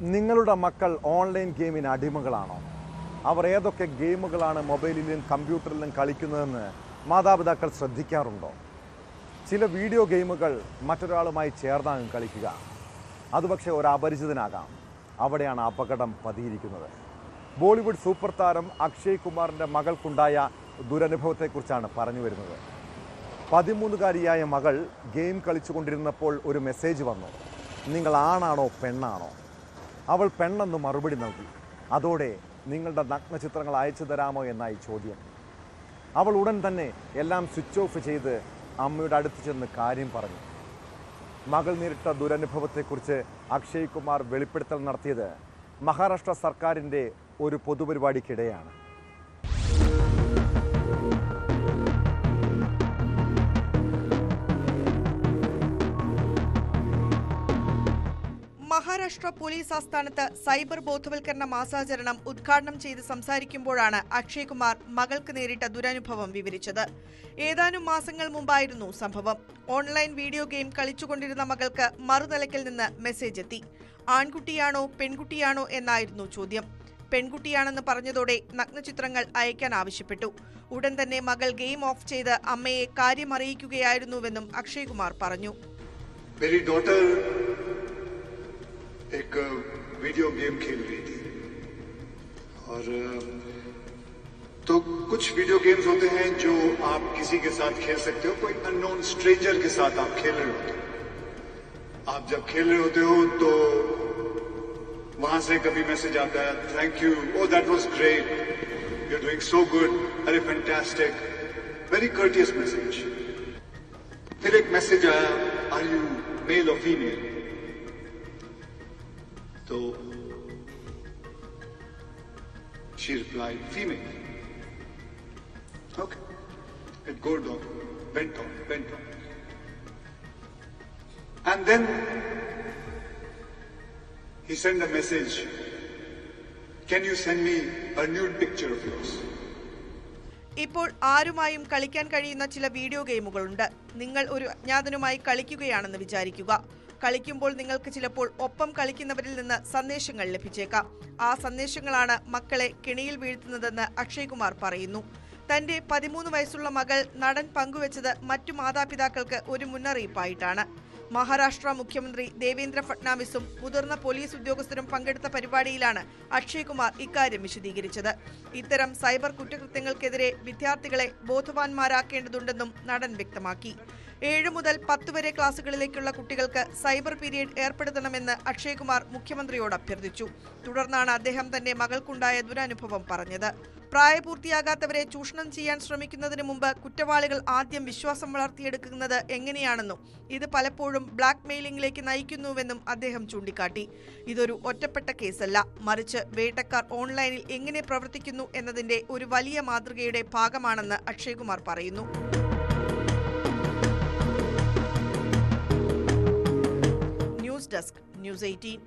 നിങ്ങളുടെ മക്കൾ ഓൺലൈൻ ഗെയിമിന് അടിമകളാണോ? അവർ ഏതൊക്കെ ഗെയിമുകളാണ് മൊബൈലിലും കമ്പ്യൂട്ടറിലും കളിക്കുന്നതെന്ന് മാതാപിതാക്കൾ ശ്രദ്ധിക്കാറുണ്ടോ? ചില വീഡിയോ ഗെയിമുകൾ മറ്റൊരാളുമായി ചേർന്നാകും കളിക്കുക. അത് പക്ഷേ ഒരു അപരിചിതനാകാം. അവിടെയാണ് അപകടം പതിയിരിക്കുന്നത്. ബോളിവുഡ് സൂപ്പർ താരം അക്ഷയ് കുമാറിന്റെ മകൾക്കുണ്ടായ ദുരനുഭവത്തെക്കുറിച്ചാണ് പറഞ്ഞു വരുന്നത്. പതിമൂന്നുകാരിയായ മകൾ ഗെയിം കളിച്ചുകൊണ്ടിരുന്നപ്പോൾ ഒരു മെസ്സേജ് വന്നു. നിങ്ങൾ ആണാണോ പെണ്ണാണോ? അവൾ പെണ്ണെന്ന് മറുപടി നൽകി. അതോടെ നിങ്ങളുടെ നഗ്നചിത്രങ്ങൾ അയച്ചു തരാമോ എന്നായി ചോദ്യം. അവൾ ഉടൻ തന്നെ എല്ലാം സ്വിച്ച് ഓഫ് ചെയ്ത് അമ്മയുടെ അടുത്ത് ചെന്ന് കാര്യം പറഞ്ഞു. മകൾ നേരിട്ട ദുരനുഭവത്തെക്കുറിച്ച് അക്ഷയ് കുമാർ വെളിപ്പെടുത്തൽ നടത്തിയത് മഹാരാഷ്ട്ര സർക്കാരിന്റെ ഒരു പൊതുപരിപാടിക്കിടെയാണ്. മഹാരാഷ്ട്ര പോലീസ് ആസ്ഥാനത്ത് സൈബർ ബോധവൽക്കരണ മാസാചരണം ഉദ്ഘാടനം ചെയ്ത് സംസാരിക്കുമ്പോഴാണ് അക്ഷയ് കുമാർ മകൾക്ക് നേരിട്ട ദുരനുഭവം വിവരിച്ചത്. ഏതാനും മാസങ്ങൾ മുമ്പായിരുന്നു സംഭവം. ഓൺലൈൻ വീഡിയോ ഗെയിം കളിച്ചുകൊണ്ടിരുന്ന മകൾക്ക് മറുതലക്കിൽ നിന്ന് മെസ്സേജ് എത്തി. ആൺകുട്ടിയാണോ പെൺകുട്ടിയാണോ എന്നായിരുന്നു ചോദ്യം. പെൺകുട്ടിയാണെന്ന് പറഞ്ഞതോടെ നഗ്നചിത്രങ്ങൾ അയക്കാൻ ആവശ്യപ്പെട്ടു. ഉടൻ തന്നെ മകൾ ഗെയിം ഓഫ് ചെയ്ത് അമ്മയെ കാര്യമറിയിക്കുകയായിരുന്നുവെന്നും അക്ഷയ് കുമാർ പറഞ്ഞു एक वीडियो गेम खेल रही थी। और तो कुछ वीडियो गेम्स होते हैं जो आप किसी के साथ खेल सकते हो, कोई अननोन स्ट्रेंजर के साथ आप खेल रहे होते हो। आप जब खेल रहे होते हो तो वहाँ से कभी मैसेज आता है thank you oh that was great you are doing so good अरे फैंटास्टिक वेरी कर्टियस मैसेज फिर एक मैसेज आया आर यू मेल और female So she replied, female. Okay. And Gordon went on, went on. And then he sent a message. Can you send me a nude picture of yours? ഇപ്പോൾ ആരുമായും കളിക്കാൻ കഴിയുന്ന ചില video ഗെയിമുകളുണ്ട് നിങ്ങൾ ഒരു അജ്ഞാതനുമായി കളിക്കുകയാണെന്ന് വിചാരിക്കുക. കളിക്കുമ്പോൾ നിങ്ങൾക്ക് ചിലപ്പോൾ ഒപ്പം കളിക്കുന്നവരിൽ നിന്ന് സന്ദേശങ്ങൾ ലഭിച്ചേക്കാം. ആ സന്ദേശങ്ങളാണ് മക്കളെ കെണിയിൽ വീഴ്ത്തുന്നതെന്ന് അക്ഷയ് കുമാർ പറയുന്നു. തന്റെ പതിമൂന്ന് വയസ്സുള്ള മകൾ നടൻ പങ്കുവച്ചത് മറ്റു മാതാപിതാക്കൾക്ക് ഒരു മുന്നറിയിപ്പായിട്ടാണ്. മഹാരാഷ്ട്ര മുഖ്യമന്ത്രി ദേവേന്ദ്ര ഫട്നാവിസും മുതിർന്ന പോലീസ് ഉദ്യോഗസ്ഥരും പങ്കെടുത്ത പരിപാടിയിലാണ് അക്ഷയ് കുമാർ ഇക്കാര്യം വിശദീകരിച്ചത്. ഇത്തരം സൈബർ കുറ്റകൃത്യങ്ങൾക്കെതിരെ വിദ്യാർത്ഥികളെ ബോധവാന്മാരാക്കേണ്ടതുണ്ടെന്നും നടൻ വ്യക്തമാക്കി. ഏഴ് മുതൽ പത്ത് വരെ ക്ലാസുകളിലേക്കുള്ള കുട്ടികൾക്ക് സൈബർ പീരീഡ് ഏർപ്പെടുത്തണമെന്ന് അക്ഷയ് കുമാർ മുഖ്യമന്ത്രിയോട് അഭ്യർത്ഥിച്ചു. തുടർന്നാണ് അദ്ദേഹം തന്റെ മകൾക്കുണ്ടായ ദുരനുഭവം പറഞ്ഞത്. പ്രായപൂർത്തിയാകാത്തവരെ ചൂഷണം ചെയ്യാൻ ശ്രമിക്കുന്നതിന് മുമ്പ് കുറ്റവാളികൾ ആദ്യം വിശ്വാസം വളർത്തിയെടുക്കുന്നത് എങ്ങനെയാണെന്നും ഇത് പലപ്പോഴും ബ്ലാക്ക് മെയിലിംഗിലേക്ക് നയിക്കുന്നുവെന്നും അദ്ദേഹം ചൂണ്ടിക്കാട്ടി. ഇതൊരു ഒറ്റപ്പെട്ട കേസല്ല. മറിച്ച് വേട്ടക്കാർ ഓൺലൈനിൽ എങ്ങനെ പ്രവർത്തിക്കുന്നു എന്നതിന്റെ ഒരു വലിയ മാതൃകയുടെ ഭാഗമാണെന്ന് അക്ഷയ്കുമാർ പറയുന്നു. News desk news eighteen.